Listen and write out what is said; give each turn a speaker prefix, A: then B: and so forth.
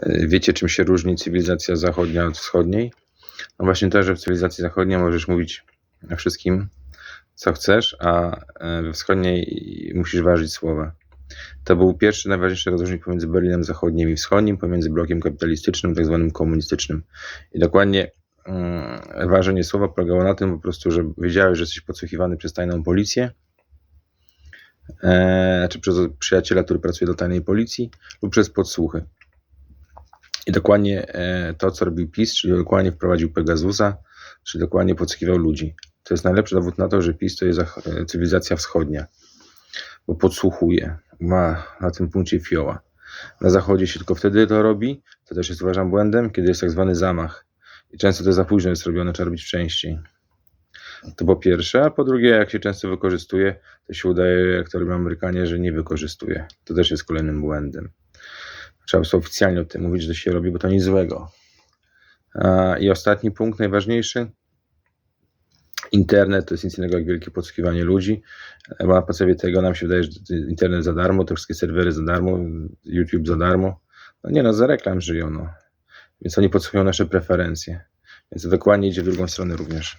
A: E, Wiecie, czym się różni cywilizacja zachodnia od wschodniej? No właśnie to, że w cywilizacji zachodniej możesz mówić wszystkim, co chcesz, a e, we wschodniej musisz ważyć słowa. To był pierwszy, najważniejszy rozróżnik pomiędzy Berlinem Zachodnim i Wschodnim, pomiędzy blokiem kapitalistycznym, tak zwanym komunistycznym. I dokładnie mm, ważenie słowa polegało na tym po prostu, że wiedziałeś, że jesteś podsłuchiwany przez tajną policję, e, czy przez przyjaciela, który pracuje do tajnej policji, lub przez podsłuchy. I dokładnie e, to, co robił PiS, czyli dokładnie wprowadził Pegasusa, czyli dokładnie podsłuchiwał ludzi. To jest najlepszy dowód na to, że PiS to jest e, cywilizacja wschodnia, bo podsłuchuje, ma na tym punkcie fioła. Na zachodzie się tylko wtedy to robi, to też jest uważam błędem, kiedy jest tak zwany zamach. I często to za późno jest robione, trzeba robić wcześniej. To po pierwsze, a po drugie, jak się często wykorzystuje, to się udaje, jak to robią Amerykanie, że nie wykorzystuje. To też jest kolejnym błędem. Trzeba sobie oficjalnie o tym mówić, że to się robi, bo to nic złego. I ostatni punkt, najważniejszy. Internet to jest nic innego jak wielkie podsłuchiwanie ludzi, bo na podstawie tego nam się wydaje, że internet za darmo, te wszystkie serwery za darmo, YouTube za darmo. No nie no, za reklam żyją, no. Więc oni podsłuchują nasze preferencje. Więc to dokładnie idzie w drugą stronę również.